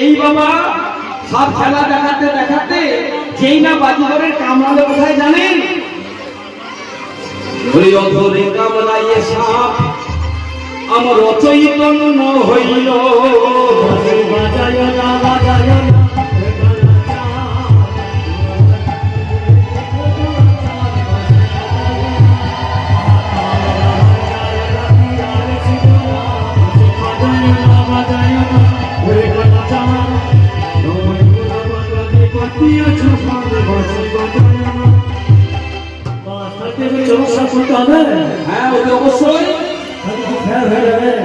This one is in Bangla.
এই বাবা, সব খেলা দেখাতে দেখাতে যেই না বাজিগরের কামড়ালো কোথায় জানেন? কামড়াইয়ে সাপ, আমার অচৈতন্য হইল। হ্যাঁ ওকে অবশ্যই। শোনো